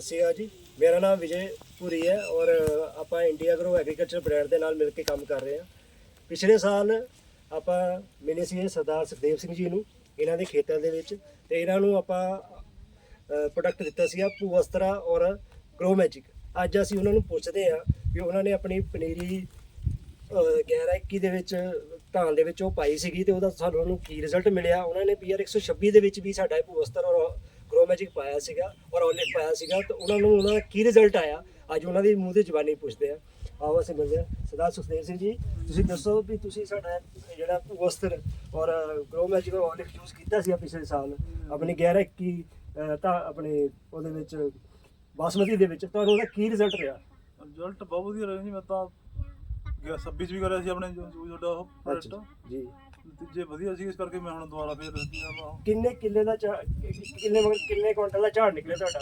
ਸਤਿ ਸ੍ਰੀ ਅਕਾਲ ਜੀ, ਮੇਰਾ ਨਾਮ ਵਿਜੇ ਪੁਰੀ ਹੈ ਔਰ ਆਪਾਂ ਇੰਡੀਆ ਗਰੋ ਐਗਰੀਕਲਚਰ ਬ੍ਰਾਂਡ ਦੇ ਨਾਲ ਮਿਲ ਕੇ ਕੰਮ ਕਰ ਰਹੇ ਹਾਂ। ਪਿਛਲੇ ਸਾਲ ਆਪਾਂ ਮਿਲੇ ਸੀ ਸਰਦਾਰ ਸੁਖਦੇਵ ਸਿੰਘ ਜੀ ਨੂੰ ਇਹਨਾਂ ਦੇ ਖੇਤਾਂ ਦੇ ਵਿੱਚ ਤੇ ਇਹਨਾਂ ਨੂੰ ਆਪਾਂ ਪ੍ਰੋਡਕਟ ਦਿੱਤਾ ਸੀਗਾ ਭੂਵਸਤਰਾ ਔਰ ਗਰੋ ਮੈਜਿਕ ਅੱਜ ਅਸੀਂ ਉਹਨਾਂ ਨੂੰ ਪੁੱਛਦੇ ਹਾਂ ਕਿ ਉਹਨਾਂ ਨੇ ਆਪਣੀ ਪਨੀਰੀ 11 21 ਦੇ ਵਿੱਚ, ਧਾਨ ਦੇ ਵਿੱਚ ਉਹ ਪਾਈ ਸੀਗੀ ਤੇ ਉਹਦਾ ਸਾਨੂੰ ਉਹਨੂੰ ਕੀ ਰਿਜ਼ਲਟ ਮਿਲਿਆ? ਉਹਨਾਂ ਨੇ ਪੀਆਰ 126 ਦੇ ਵਿੱਚ ਵੀ ਸਾਡਾ ਇਹ ਭੂਵਸਤਰ ਔਰ ਗਰੋ ਮੈਜਿਕ ਪਾਇਆ ਸੀਗਾ ਔਰ ਔਲਿਵ ਪਾਇਆ ਸੀਗਾ ਤੇ ਉਹਨਾਂ ਨੂੰ ਉਹਨਾਂ ਦਾ ਕੀ ਰਿਜ਼ਲਟ ਆਇਆ? ਅੱਜ ਉਹਨਾਂ ਦੀ ਮੂੰਹ ਤੇ ਜ਼ਬਾਨੀ ਪੁੱਛਦੇ ਆ। ਆਓ ਅਸੀਂ ਮਿਲਦੇ ਸਰਦਾਰ ਸੁਖਦੇਵ ਸਿੰਘ ਜੀ ਤੁਸੀਂ ਦੱਸੋ ਵੀ ਤੁਸੀਂ ਸਾਡਾ ਜਿਹੜਾ ਭੂਵਸਤਰ ਔਰ ਗਰੋ ਮੈਜਿਕ ਔਲਿਵ ਯੂਜ਼ ਕੀਤਾ ਸੀ ਪਿਛਲੇ ਸਾਲ? ਆਪਣੀ 11 21 ਅਹ, ਤਾਂ ਆਪਣੇ ਉਹਦੇ ਵਿੱਚ ਬਾਸਮਤੀ ਦੇ ਵਿੱਚ ਤੁਹਾਨੂੰ ਉਹਦਾ ਕੀ ਰਿਜ਼ਲਟ ਰਿਹਾ? ਰਿਜ਼ਲਟ ਬਹੁਤ ਵਧੀਆ ਰਿਹਾ ਜੀ ਮੈਂ ਤਾਂ ਗਿਆ 26 ਵੀ ਕਰਿਆ ਸੀ ਆਪਣੇ ਜੋ ਜੋ ਤੁਹਾਡਾ ਉਹ ਜੀ। ਨਤੀਜੇ ਵਧੀਆ ਸੀ ਇਸ ਕਰਕੇ ਮੈਂ ਹੁਣ ਦੁਬਾਰਾ ਫੇਰ ਦੱਸੀ ਆ ਕਿੰਨੇ ਕਿੱਲੇ ਦਾ ਝਾੜ ਕਿੰਨੇ ਮਗਰ ਕਿੰਨੇ ਕੁਇੰਟਲ ਦਾ ਝਾੜ ਨਿਕਲਿਆ ਤੁਹਾਡਾ?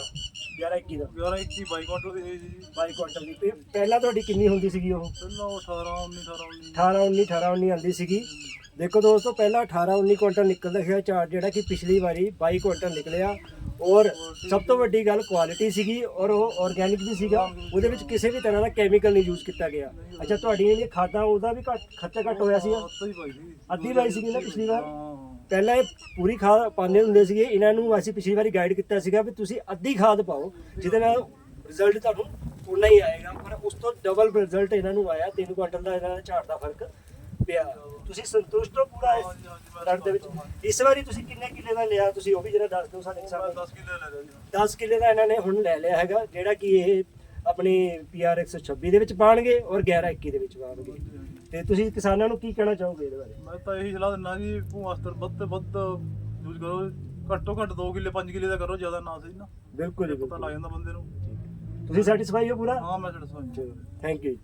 11 21 ਦਾ। 11 21 22 ਕੁਇੰਟਲ ਦੀ ਸੀ ਜੀ। 22 ਕੁਇੰਟਲ ਦੀ। ਤੇ ਪਹਿਲਾਂ ਤੁਹਾਡੀ ਕਿੰਨੀ ਹੁੰਦੀ ਸੀਗੀ ਉਹ? ਪਹਿਲਾਂ ਉਹ 18 19 18 19 18 19 18 19 ਆਉਂਦੀ ਸੀਗੀ। ਦੇਖੋ ਦੋਸਤੋ, ਪਹਿਲਾਂ 18 19 ਕੁਇੰਟਲ ਨਿਕਲਦਾ ਸੀਗਾ ਝਾੜ ਜਿਹੜਾ ਕਿ ਪਿਛਲੀ ਵਾਰੀ 22 ਕੁਇੰਟਲ ਨਿਕਲਿਆ। ਔਰ ਸਭ ਤੋਂ ਵੱਡੀ ਗੱਲ ਕੁਆਲਿਟੀ ਸੀਗੀ ਔਰ ਉਹ ਆਰਗੈਨਿਕ ਵੀ ਸੀਗਾ। ਉਹਦੇ ਵਿੱਚ ਕਿਸੇ ਵੀ ਤਰ੍ਹਾਂ ਦਾ ਕੈਮੀਕਲ ਨਹੀਂ ਯੂਜ਼ ਕੀਤਾ ਗਿਆ। ਅੱਛਾ, ਤੁਹਾਡੀਆਂ ਜਿਹੜੀਆਂ ਖਾਦਾਂ, ਉਹਦਾ ਵੀ ਘੱਟ ਖਰਚਾ ਘੱਟ ਹੋਇਆ ਸੀਗਾ? ਸੀ ਅੱਧੀ ਵਾਰੀ ਸੀਗੀ ਨਾ ਪਿਛਲੀ ਵਾਰ? ਪਹਿਲਾਂ ਇਹ ਪੂਰੀ ਖਾਦ ਪਾਉਂਦੇ ਹੁੰਦੇ ਸੀਗੇ। ਇਹਨਾਂ ਨੂੰ ਅਸੀਂ ਪਿਛਲੀ ਵਾਰੀ ਗਾਈਡ ਕੀਤਾ ਸੀਗਾ ਵੀ ਤੁਸੀਂ ਅੱਧੀ ਖਾਦ ਪਾਓ, ਜਿਹਦੇ ਨਾਲ ਰਿਜ਼ਲਟ ਤੁਹਾਨੂੰ ਉਨਾ ਹੀ ਆਏਗਾ। ਪਰ ਉਸ ਤੋਂ ਡਬਲ ਰਿਜ਼ਲਟ ਇਹਨਾਂ ਨੂੰ ਆਇਆ। 3 ਕੁਇੰਟਲ ਦਾ ਇਹਨਾਂ ਦਾ ਝਾੜ ਦਾ ਫ਼ਰਕ ਪਿਆ। ਤੁਸੀਂ ਸੰਤੁਸ਼ਟ ਹੋ ਪੂਰਾ ਇਸ ਰਿਜ਼ਲਟ ਦੇ ਵਿੱਚ? ਇਸ ਵਾਰੀ ਤੁਸੀਂ ਕਿੰਨੇ ਕਿੱਲੇ ਦਾ ਲਿਆ? ਤੁਸੀਂ ਉਹ ਵੀ ਜਿਹੜਾ ਦੱਸ ਦਿਓ ਸਾਡੇ ਕਿਸਾਨ 10 ਕਿਲੋ ਲੈ ਲਿਆ ਜੀ। 10 ਕਿੱਲੇ ਦਾ ਇਹਨਾਂ ਨੇ ਹੁਣ ਲੈ ਲਿਆ ਹੈਗਾ ਜਿਹੜਾ ਕਿ ਇਹ ਆਪਣੀ ਪੀਆਰ 126 ਦੇ ਵਿੱਚ ਪਾਣਗੇ ਔਰ 11 21 ਦੇ ਵਿੱਚ ਪਾਣਗੇ। ਤੇ ਤੁਸੀਂ ਕਿਸਾਨਾਂ ਨੂੰ ਕੀ ਕਹਿਣਾ ਚਾਹੋਗੇ ਇਹਦੇ ਬਾਰੇ? ਮੈਂ ਤਾਂ ਇਹੀ ਸਲਾਹ ਦਿੰਦਾ ਜੀ ਭੂਆਸਤਰ ਵੱਧ ਤੋਂ ਵੱਧ ਯੂਜ਼ ਕਰੋ। ਘੱਟੋ ਘੱਟ 2 ਕਿੱਲੇ 5 ਕਿੱਲੇ ਦਾ ਕਰੋ ਜ਼ਿਆਦਾ ਨਾ ਸਹੀ ਨਾ। ਬਿਲਕੁਲ ਜੀ ਪਤਾ ਲੱਗ ਜਾਂਦਾ ਬੰਦੇ ਨੂੰ। ਤੁਸੀਂ ਸੈਟੀਸਫਾਈ ਹੋ ਪੂਰਾ? ਹਾਂ ਮੈਂ ਛੱਡ ਸੋਈ ਥੈਂਕ ਯੂ